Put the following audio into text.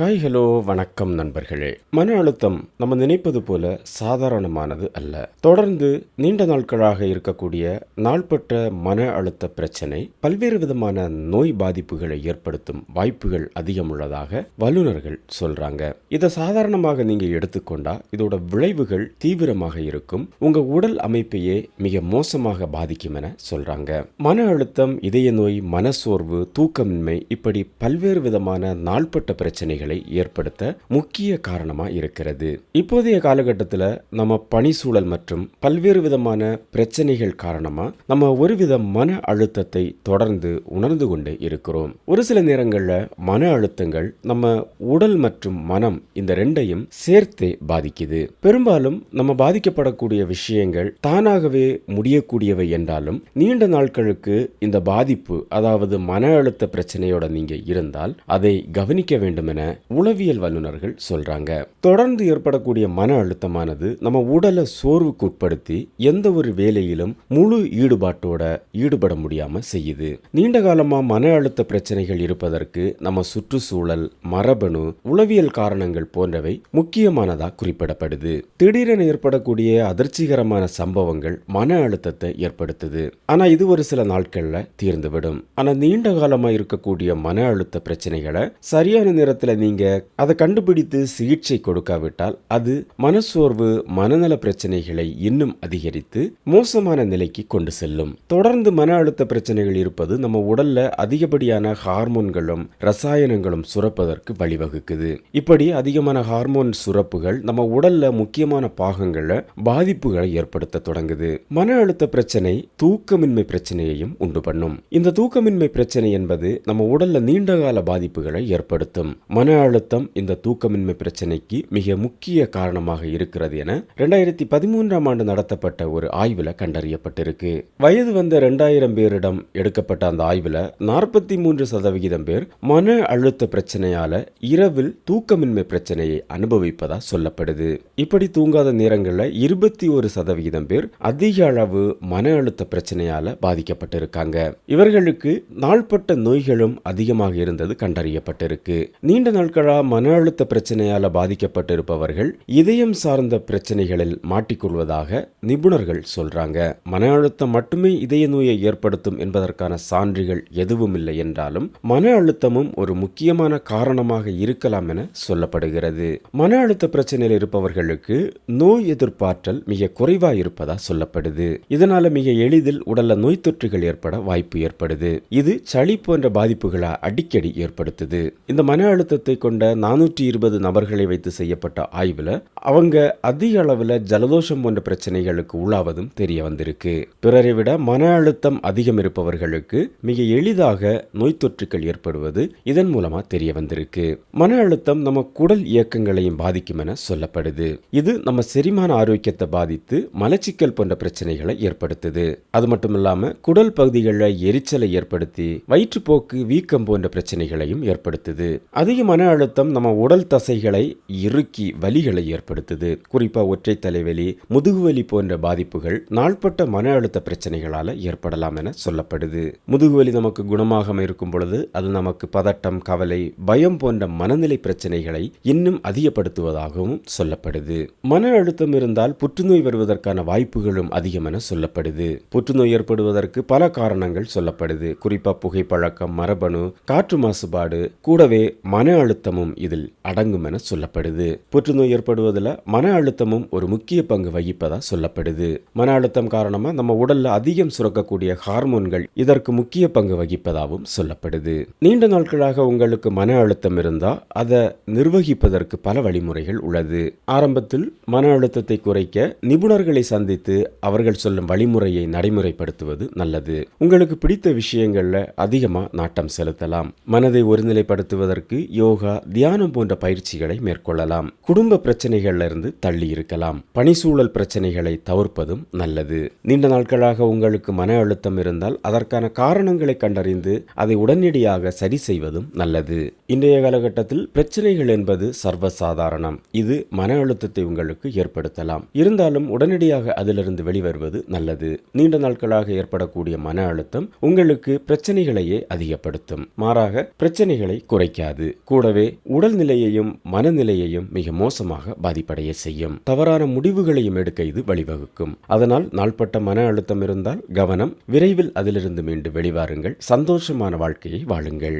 Hi hello வணக்கம் நண்பர்களே. மன அழுத்தம் நம்ம நினைப்பது போல சாதாரணமானது அல்ல. தொடர்ந்து நீண்ட நாட்களாக இருக்கக்கூடிய நாள்பட்ட மன அழுத்த பிரச்சனை பல்வேறு விதமான நோய் பாதிப்புகளை ஏற்படுத்தும் வாய்ப்புகள் அதிகம் உள்ளதாக வல்லுநர்கள் சொல்றாங்க. இதை சாதாரணமாக நீங்க எடுத்துக்கொண்டா இதோட விளைவுகள் தீவிரமாக இருக்கும். உங்க உடல் அமைப்பையே மிக மோசமாக பாதிக்கும் என சொல்றாங்க. மன அழுத்தம் இதய நோய் மனசோர்வு தூக்கமின்மை இப்படி பல்வேறு விதமான நாள்பட்ட பிரச்சனைகள் ஏற்படுத்த முக்கிய காரணமா இருக்கிறது. இப்போதைய காலகட்டத்தில் நம்ம பணி சூழல் மற்றும் பல்வேறு விதமான பிரச்சனைகள் காரணமா நம்ம ஒருவித மன அழுத்தத்தை தொடர்ந்து உணர்ந்து கொண்டு இருக்கிறோம். ஒரு சில நேரங்களில் மன அழுத்தங்கள் நம்ம உடல் மற்றும் மனம் இந்த ரெண்டையும் சேர்த்தே பாதிக்குது. பெரும்பாலும் நம்ம பாதிக்கப்படக்கூடிய விஷயங்கள் தானாகவே முடியக்கூடியவை என்றாலும் நீண்ட நாட்களுக்கு இந்த பாதிப்பு அதாவது மன அழுத்த பிரச்சனையோட நீங்க இருந்தால் அதை கவனிக்க வேண்டும் என உளவியல் வல்லுநர்கள் சொல்றாங்க. தொடர்ந்து ஏற்படக்கூடிய மன அழுத்தமானது நம்ம உடலை சோர்வுக்கு உட்படுத்தி எந்த ஒரு வேலையிலும் முழு ஈடுபாட்டோட ஈடுபட முடியாம செய்யுது. நீண்ட காலமா மன அழுத்த பிரச்சனைகள் இருப்பதற்கு நம்ம சுற்றுச்சூழல் மரபணு உளவியல் காரணங்கள் போன்றவை முக்கியமானதா குறிப்பிடப்படுது. திடீரென ஏற்படக்கூடிய அதிர்ச்சிகரமான சம்பவங்கள் மன அழுத்தத்தை ஏற்படுத்துது. ஆனா இது ஒரு சில நாட்கள்ல தீர்ந்துவிடும். ஆனா நீண்ட காலமா இருக்கக்கூடிய மன அழுத்த பிரச்சனைகளை சரியான நேரத்தில் நீங்கள் அதை கண்டுபிடித்து சிகிச்சை கொடுக்காவிட்டால் அது மனசோர்வு மனநல பிரச்சனைகளை இன்னும் அதிகரித்து மோசமான நிலைக்கு கொண்டு செல்லும். தொடர்ந்து மன அழுத்த பிரச்சனைகள் இருப்பது நம்ம உடல்ல அதிகப்படியான ஹார்மோன்களும் ரசாயனங்களும் சுரப்பதற்கு வழிவகுக்குது. இப்படி அதிகமான ஹார்மோன் சுரப்புகள் நம்ம உடல்ல முக்கியமான பாகங்களை பாதிப்புகளை ஏற்படுத்த தொடங்குது. மன அழுத்த பிரச்சனை தூக்கமின்மை பிரச்சனையையும் உண்டு பண்ணும். இந்த தூக்கமின்மை பிரச்சனை என்பது நம்ம உடல்ல நீண்டகால பாதிப்புகளை ஏற்படுத்தும். மன அழுத்தம் இந்த தூக்கமின்மை பிரச்சனைக்கு மிக முக்கிய காரணமாக இருக்கிறது என ரெண்டாயிரத்தி பதிமூன்றாம் ஆண்டு நடத்தப்பட்ட ஒரு ஆய்வில் கண்டறியப்பட்டிருக்கு. வயது வந்த ரெண்டாயிரம் பேரிடம் எடுக்கப்பட்ட அந்த ஆய்வில் நாற்பத்தி மூன்று சதவிகிதம் பேர் மன அழுத்த பிரச்சனையால இரவில் தூக்கமின்மை பிரச்சனையை அனுபவிப்பதா சொல்லப்படுது. இப்படி தூங்காத நேரங்களில் இருபத்தி ஒரு சதவிகிதம் பேர் அதிக அளவு மன அழுத்த பிரச்சனையால பாதிக்கப்பட்டிருக்காங்க. இவர்களுக்கு நாள்பட்ட நோய்களும் அதிகமாக இருந்தது கண்டறியப்பட்டிருக்கு. நீண்ட நாட்களாக மன அழுத்த பிரச்சனையால் பாதிக்கப்பட்டிருப்பவர்கள் இதயம் சார்ந்த பிரச்சனைகளில் மாட்டிக்கொள்வதாக நிபுணர்கள் சொல்றாங்க. மன அழுத்தம் மட்டுமே இதய நோயை ஏற்படுத்தும் என்பதற்கான சான்றுகள் எதுவும் இல்லை என்றாலும் மன அழுத்தமும் ஒரு முக்கியமான காரணமாக இருக்கலாம் என சொல்லப்படுகிறது. மன அழுத்த பிரச்சனையில் இருப்பவர்களுக்கு நோய் எதிர்ப்பாற்றல் மிக குறைவா இருப்பதா சொல்லப்படுது. இதனால மிக எளிதில் உடல்ல நோய் தொற்றுகள் ஏற்பட வாய்ப்பு ஏற்படுது. இது சளி போன்ற பாதிப்புகளை அடிக்கடி ஏற்படுத்துது. இந்த மன அழுத்தத்தை கொண்ட நானூற்றி இருபது நபர்களை வைத்து செய்யப்பட்ட ஆய்வில் அவங்க அதிக அளவுல ஜலதோஷம் போன்ற பிரச்சனைகளுக்கு உள்ளாவதும் தெரிய வந்திருக்கு. பிறரை விட மன அழுத்தம் அதிகம் இருப்பவர்களுக்கு மிக எளிதாக நோய் தொற்றுகள் ஏற்படுவது இதன் மூலமா தெரிய வந்திருக்கு. மன அழுத்தம் நம்ம குடல் இயக்கங்களையும் பாதிக்கும் என சொல்லப்படுது. இது நம்ம செரிமான ஆரோக்கியத்தை பாதித்து மலச்சிக்கல் போன்ற பிரச்சனைகளை ஏற்படுத்துது. அது மட்டும் இல்லாம குடல் பகுதிகளில் எரிச்சலை ஏற்படுத்தி வயிற்றுப்போக்கு வீக்கம் போன்ற பிரச்சனைகளையும் ஏற்படுத்துது. அதிகமான மன அழுத்தம் நம்ம உடல் தசைகளை இறுக்கி வலிகளை ஏற்படுத்துது. குறிப்பாக ஒற்றை தலைவலி முதுகுவலி போன்ற பாதிப்புகள் நாள்பட்ட மன அழுத்த பிரச்சனைகளால ஏற்படலாம் என சொல்லப்படுது. முதுகுவலி நமக்கு குணமாக இருக்கும் பொழுது அது நமக்கு பதட்டம் கவலை பயம் போன்ற மனநிலை பிரச்சனைகளை இன்னும் அதிகப்படுத்துவதாகவும் சொல்லப்படுது. மன அழுத்தம் இருந்தால் புற்றுநோய் வருவதற்கான வாய்ப்புகளும் அதிகம் என சொல்லப்படுது. புற்றுநோய் ஏற்படுவதற்கு பல காரணங்கள் சொல்லப்படுது. குறிப்பாக புகைப்பழக்கம் மரபணு காற்று மாசுபாடு கூடவே மன அழுத்தமும் இதில் அடங்கும் என சொல்லப்படுது. புற்றுநோய் ஏற்படுவதில் மன அழுத்தமும் ஒரு முக்கிய பங்கு வகிப்பதா சொல்லப்படுது. மன அழுத்தம் காரணமாக நம்ம உடல்ல அதிகம் சுரக்கக்கூடிய ஹார்மோன்கள் இதற்கு முக்கிய பங்கு வகிப்பதாகவும் சொல்லப்படுது. நீண்ட நாட்களாக உங்களுக்கு மன அழுத்தம் இருந்தால் அதை நிர்வகிப்பதற்கு பல வழிமுறைகள் உள்ளது. ஆரம்பத்தில் மன அழுத்தத்தை குறைக்க நிபுணர்களை சந்தித்து அவர்கள் சொல்லும் வழிமுறையை நடைமுறைப்படுத்துவது நல்லது. உங்களுக்கு பிடித்த விஷயங்களில் அதிகமாக நாட்டம் செலுத்தலாம். மனதை ஒருநிலைப்படுத்துவதற்கு யோகா தியானம் போன்ற பயிற்சிகளை மேற்கொள்ளலாம். குடும்ப பிரச்சனைகள்ல இருந்து தள்ளி இருக்கலாம். பணிசூழல் பிரச்சனைகளை தவிர்ப்பதும் நல்லது. நீண்ட நாட்களாக உங்களுக்கு மன அழுத்தம் இருந்தால் அதற்கான காரணங்களை கண்டறிந்து அதை உடனடியாக சரி செய்வதும் நல்லது. இன்றைய காலகட்டத்தில் பிரச்சனைகள் என்பது சர்வசாதாரணம். இது மன அழுத்தத்தை உங்களுக்கு ஏற்படுத்தலாம். இருந்தாலும் உடனடியாக அதிலிருந்து வெளிவருவது நல்லது. நீண்ட நாட்களாக ஏற்படக்கூடிய மன அழுத்தம் உங்களுக்கு பிரச்சனைகளையே அதிகப்படுத்தும். மாறாக பிரச்சனைகளை குறைக்காது. கூட போலவே உடல்நிலையையும் மனநிலையையும் மிக மோசமாக பாதிப்படைய செய்யும். தவறான முடிவுகளையும் எடுக்க இது வழிவகுக்கும். அதனால் நாள்பட்ட மன அழுத்தம் இருந்தால் கவனம் விரைவில் அதிலிருந்து மீண்டு வெளிவாருங்கள் சந்தோஷமான வாழ்க்கையை வாழுங்கள்.